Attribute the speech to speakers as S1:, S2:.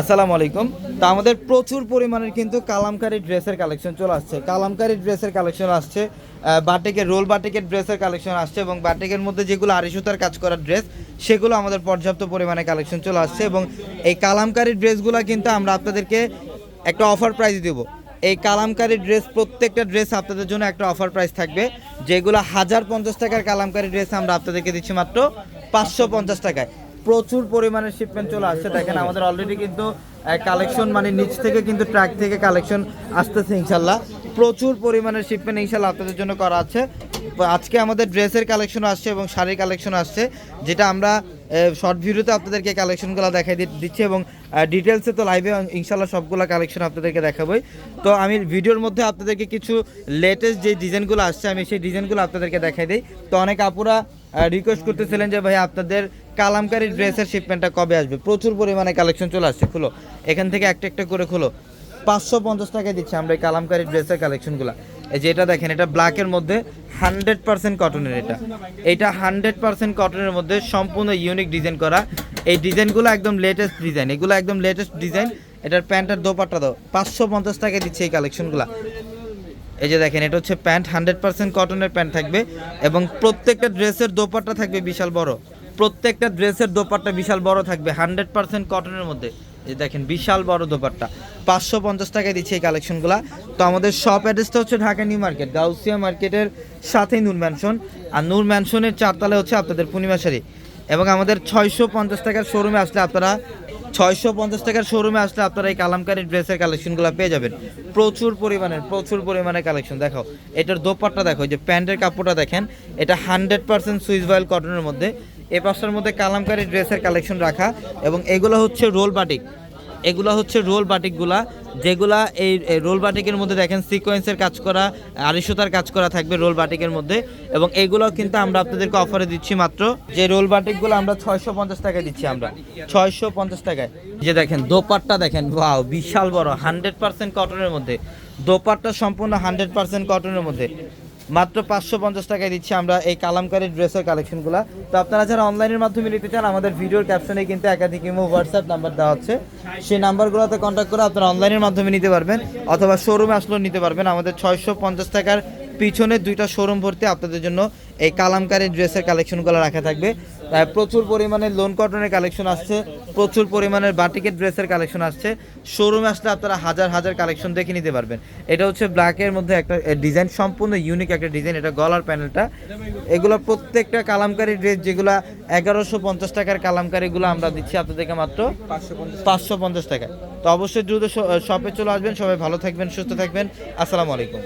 S1: আসসালামু আলাইকুম। তো আমাদের প্রচুর পরিমাণের কিন্তু কালামকারি ড্রেসের কালেকশন চলে আসছে। কালামকারি ড্রেসের কালেকশন আসছে বাটিকের, রোল বাটিকের ড্রেসের কালেকশন আসছে এবং বাটিকের মধ্যে যেগুলো আড়াই সুতার কাজ করার ড্রেস, সেগুলো আমাদের পর্যাপ্ত পরিমাণে কালেকশন চলে আসছে এবং এই কালামকারি ড্রেসগুলো কিন্তু আমরা আপনাদেরকে একটা অফার প্রাইস দেবো। এই কালামকারি ড্রেস, প্রত্যেকটা ড্রেস আপনাদের জন্য একটা অফার প্রাইস থাকবে, যেগুলো হাজার পঞ্চাশ টাকার কালামকারি ড্রেস আমরা আপনাদেরকে দিচ্ছি মাত্র পাঁচশো পঞ্চাশ টাকায়। প্রচুর পরিমাণে শিপমেন্ট চলে আসছে। দেখেন, আমাদের অলরেডি কিন্তু কালেকশন মানে নিচ থেকে কিন্তু ট্র্যাক থেকে কালেকশন আসতেছে ইনশাল্লাহ। প্রচুর পরিমাণে শিপমেন্ট ইনশাল্লাহ আপনাদের জন্য করা আছে। আজকে আমাদের ড্রেসের কালেকশন আসছে এবং শাড়ির কালেকশন আসছে, যেটা আমরা শর্ট ভিডিওতে আপনাদেরকে কালেকশনগুলো দেখাই দিচ্ছি এবং ডিটেলসে তো লাইভে ইনশাল্লাহ সবগুলো কালেকশন আপনাদেরকে দেখাবোই। তো আমি ভিডিওর মধ্যে আপনাদেরকে কিছু লেটেস্ট যে ডিজাইনগুলো আসছে, আমি সেই ডিজাইনগুলো আপনাদেরকে দেখাই দিই। তো অনেক আপুরা রিকোয়েস্ট করতেছিলেন যে, ভাই, আপনাদের কালামকারি ড্রেসের শিপমেন্টটা কবে আসবে? প্রচুর পরিমাণে কালেকশন চলে আসছে, খুলো। এখান থেকে একটা একটা করে খুলো। পাঁচশো পঞ্চাশ টাকায় দিচ্ছি আমরা এই কালামকারি ড্রেসের কালেকশনগুলো এই যে এটা দেখেন, এটা ব্ল্যাকের মধ্যে হান্ড্রেড পার্সেন্ট কটনের এটা। এটা হান্ড্রেড পার্সেন্ট কটনের মধ্যে সম্পূর্ণ ইউনিক ডিজাইন করা। এই ডিজাইনগুলো একদম লেটেস্ট ডিজাইন এগুলো একদম লেটেস্ট ডিজাইন এটার প্যান্টের দোপাট্টা দাও। পাঁচশো পঞ্চাশ টাকায় দিচ্ছে এই কালেকশনগুলো এই যে দেখেন, এটা হচ্ছে প্যান্ট, হান্ড্রেড পার্সেন্ট কটনের প্যান্ট থাকবে এবং প্রত্যেকটা ড্রেসের দোপাট্টা থাকবে বিশাল বড়। প্রত্যেকটা ড্রেসের দোপাট্টা বিশাল বড় থাকবে, হান্ড্রেড পার্সেন্ট কটনের মধ্যে। এই দেখেন, বিশাল বড় দোপাট্টা। পাঁচশো পঞ্চাশ টাকায় দিচ্ছে এই কালেকশনগুলো। তো আমাদের শপ অ্যাড্রেসটা হচ্ছে ঢাকা নিউ মার্কেট, গাউসিয়া মার্কেটের সাথেই নূর ম্যানশন আর নূর ম্যানশনের চারতলায় হচ্ছে আপনাদের পূর্ণিমা শাড়ি। এবং আমাদের ছয়শো পঞ্চাশ টাকার শোরুমে আসলে আপনারা ছয়শো পঞ্চাশ টাকার শোরুমে আসলে আপনারা এই কালামকারী ড্রেসের কালেকশনগুলো পেয়ে যাবেন। প্রচুর পরিমাণে প্রচুর পরিমাণে কালেকশন দেখো, এটার দোপাট্টা দেখো যে প্যান্টের কাপড়টা দেখেন, এটা হান্ড্রেড পার্সেন্ট সুইস বয়েল কটনের মধ্যে। এ পাশটার মধ্যে কালামকারী ড্রেসের কালেকশন রাখা এবং এগুলো হচ্ছে রোল বাটিক এগুলো হচ্ছে রোল বাটিকগুলা, যেগুলা এই রোল বাটিকের মধ্যে দেখেন সিকোয়েন্সের কাজ করা আড়াইশোতার কাজ করা থাকবে রোল বাটিকের মধ্যে। এবং এগুলো কিন্তু আমরা আপনাদেরকে অফারে দিচ্ছি মাত্র। যে রোল বাটিকগুলো আমরা ছয়শো পঞ্চাশ টাকায় দিচ্ছি আমরা। ছয়শো পঞ্চাশ টাকায়। যে দেখেন, দোপাট্টা দেখেন ওয়াও বিশাল বড় হান্ড্রেড পার্সেন্ট কটনের মধ্যে। দোপাট্টা সম্পূর্ণ হান্ড্রেড পার্সেন্ট কটনের মধ্যে। মাত্র পাঁচশো পঞ্চাশ টাকায় দিচ্ছি আমরা এই কালামকারী ড্রেসের কালেকশনগুলো। তো আপনারা যারা অনলাইনের মাধ্যমে নিতে চান, আমাদের ভিডিওর ক্যাপশনে কিন্তু একাধিক ইমো, হোয়াটসঅ্যাপ নাম্বার দেওয়া হচ্ছে সেই নাম্বারগুলোতে কন্ট্যাক্ট করে আপনারা অনলাইনের মাধ্যমে নিতে পারবেন, অথবা শোরুমে আসলেও নিতে পারবেন। আমাদের ছয়শো পঞ্চাশ টাকার পিছনে দুইটা শোরুম ভর্তি আপনাদের জন্য এই কালামকারী ড্রেসের কালেকশনগুলো রাখা থাকবে। প্রচুর পরিমাণে লোন কটনের কালেকশন আসছে, প্রচুর পরিমাণের বাটিকের ড্রেসের কালেকশন আসছে। শোরুমে আসলে আপনারা হাজার হাজার কালেকশন দেখে নিতে পারবেন। এটা হচ্ছে ব্ল্যাকের মধ্যে একটা ডিজাইন সম্পূর্ণ ইউনিক একটা ডিজাইন এটা গলার প্যানেলটা এগুলো প্রত্যেকটা কালামকারী ড্রেস যেগুলো এগারোশো পঞ্চাশ টাকার কালামকারীগুলো আমরা দিচ্ছি আপনাদেরকে মাত্র পাঁচশো পঞ্চাশ টাকা তো অবশ্যই দ্রুত শপে চলে আসবেন। সবাই ভালো থাকবেন, সুস্থ থাকবেন। আসসালামু আলাইকুম।